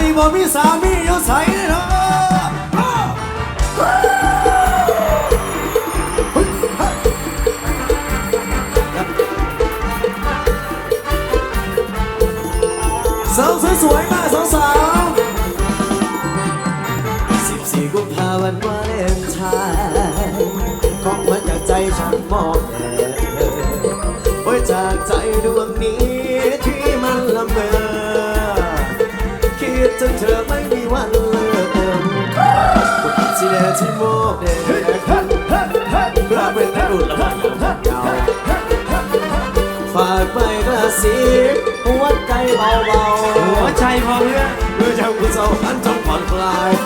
นี่บ่มีสามีอยู่ใส่เนาะสาวสวยๆมาสาวๆสิบสี่กุมภาวันวาเลนไทน์ของมันจากใจฉันมองแอบโอ้ยจากใจดวงนี้ จนเธอไม่มีวันเลิกสีแดงที่โมกแดงพื่อเป็นนักดุดละมันยาวฝากไปกระสีหัวใจเบาๆหัวใจพอเพื่อเพื่อจะกุศลอันจงผ่อนคลาย